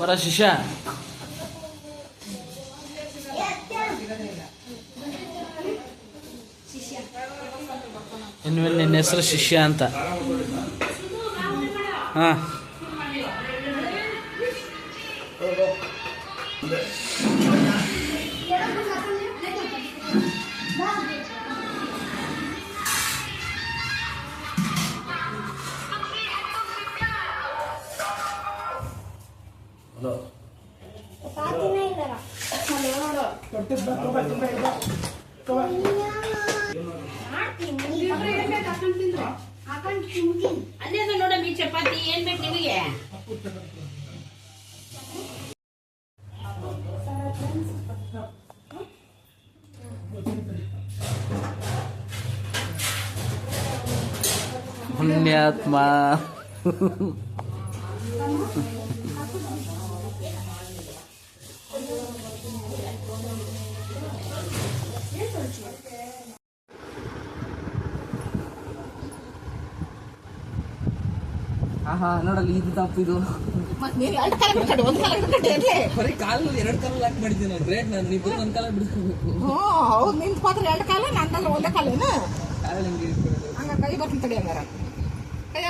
ಬರ ಶಿಷ್ಯ. ಇನ್ಮೇಲೆ ನಿನ್ನ ಹೆಸರು ಶಿಷ್ಯ ಅಂತ. ಹಾ. ಅಲ್ಲೇ ನೋಡಮ್ಮಿ ಚಪಾತಿ ಏನ್ ಬೇಕು ನಿಮಗೆ? ಪುಣ್ಯಾತ್ಮ. ಆಹಾ ನೋಡಲ್ಲ ಇದು ತಪ್ಪು ಇದು. ಮತ್ ನೀನ್ ಎರಡು ಕಾಲ ಬಿಡ್ಕಡೆ ಒಂದ್ ಕಾಲ ಬಿಡ್ಕಡೆ ಇರ್ಲಿ ಬರೀ ಕಾಲು ಎರಡು ಕಾಲ ಲಾಕ್ ಮಾಡಿದ್ದೀನಿ ನಾನು ಗ್ರೇಟ್ ನಾನು ನೀವು ಬರೀ ಒಂದು ಕಾಲ ಹೌದು ನಿಂತ ಪಾತ್ರ ಎರಡು ಕಾಲ ನಂದಲ್ಲ ಒಂದೇ ಕಾಲಲ್ಲಿ ಹಿಂಗೆ ಕೈ ಬರ್ತೀನಿ ತಡಿ ಹಂಗಾರ. ಕೈ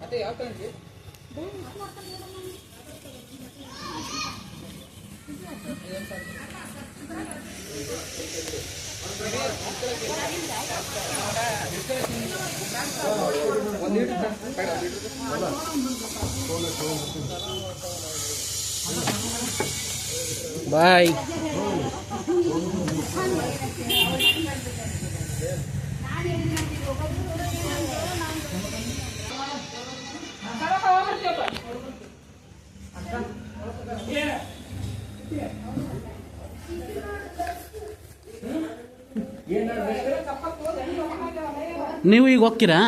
ಮತ್ತೆ ಯಾವ ಕಲರ್ ಬಾಯ್ ನೀವು ಈಗ ಹೋಗ್ತೀರಾ?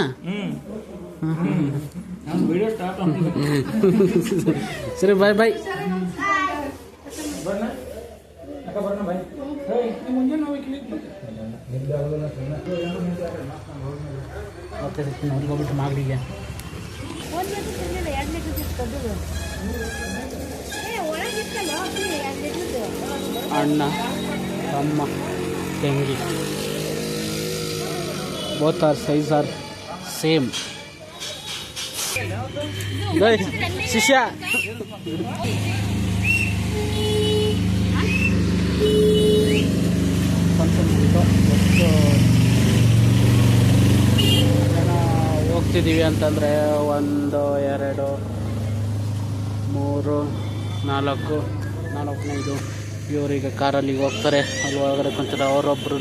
ಸರಿ ಬಾಯ್ ಬಾಯ್ ನೋಡ್ಕೊಬಿಟ್ಟು ಮಾಗಡಿಗೆ. ಅಣ್ಣ ತಮ್ಮ ತಂಗಿ. Both are size are same guys shisha ಹೋಗ್ತಿದ್ದೀವಿ ಅಂತಂದರೆ ಒಂದು, ಎರಡು, ಮೂರು, ನಾಲ್ಕು ನಾಲ್ಕನೇ ಇದು ಇವರಿಗೆ ಕಾರಲ್ಲಿ ಹೋಗ್ತಾರೆ. ಅಲ್ಲಿ ಒಳಗಡೆ ಕುಂತಾರೆ ಅವರೊಬ್ರು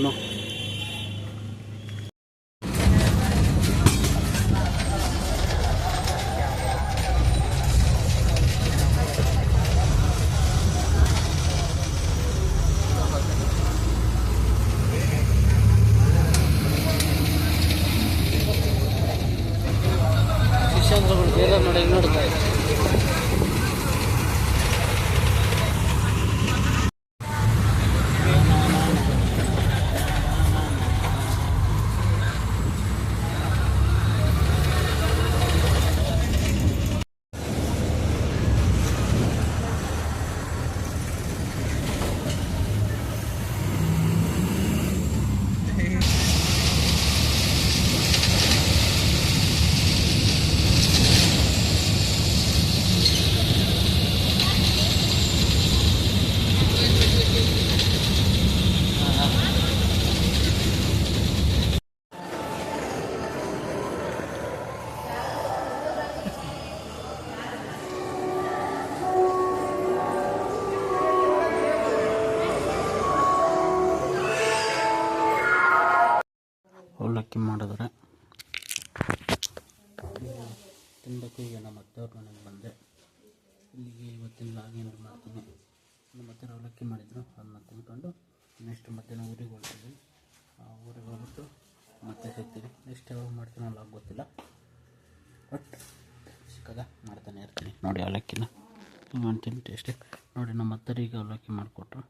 ಮಾಡಿದ್ರೆ ತಿನ್ನಬೇಕು ಈಗ ನಮ್ಮ ಅತ್ತೆಯವ್ರ ಮನೆಗೆ ಬಂದೆ. ಇಲ್ಲಿಗೆ ಇವತ್ತಿನ ಲಾಗ್ ಏನಾರು ಮಾಡ್ತೀನಿ. ನಮ್ಮ ಅತ್ತೆ ಅವಲಕ್ಕಿ ಮಾಡಿದ್ರು. ಅದನ್ನ ತಿನ್ಕೊಂಡು ನೆಕ್ಸ್ಟ್ ಮಧ್ಯಾಹ್ನ ಊರಿಗೆ ಹೊರಟಿದ್ವಿ ಊರಿಗೆ ಹೋಗ್ಬಿಟ್ಟು ಮತ್ತೆ ಸಿಗ್ತೀವಿ ನೆಕ್ಸ್ಟ್ ಯಾವಾಗ ಮಾಡ್ತೀನಿ ಲಾಗ್ ಗೊತ್ತಿಲ್ಲ. ಬಟ್ ಸಿಕ್ಕಾಗ ಮಾಡ್ತಾನೆ ಇರ್ತೀನಿ. ನೋಡಿ ಅವಲಕ್ಕಿನ. ಮಾಡ್ತೀನಿ ಟೇಸ್ಟಿ ನೋಡಿ ನಮ್ಮ ಅತ್ತರಿಗೆ ಅವಲಕ್ಕಿ ಮಾಡಿಕೊಟ್ರು.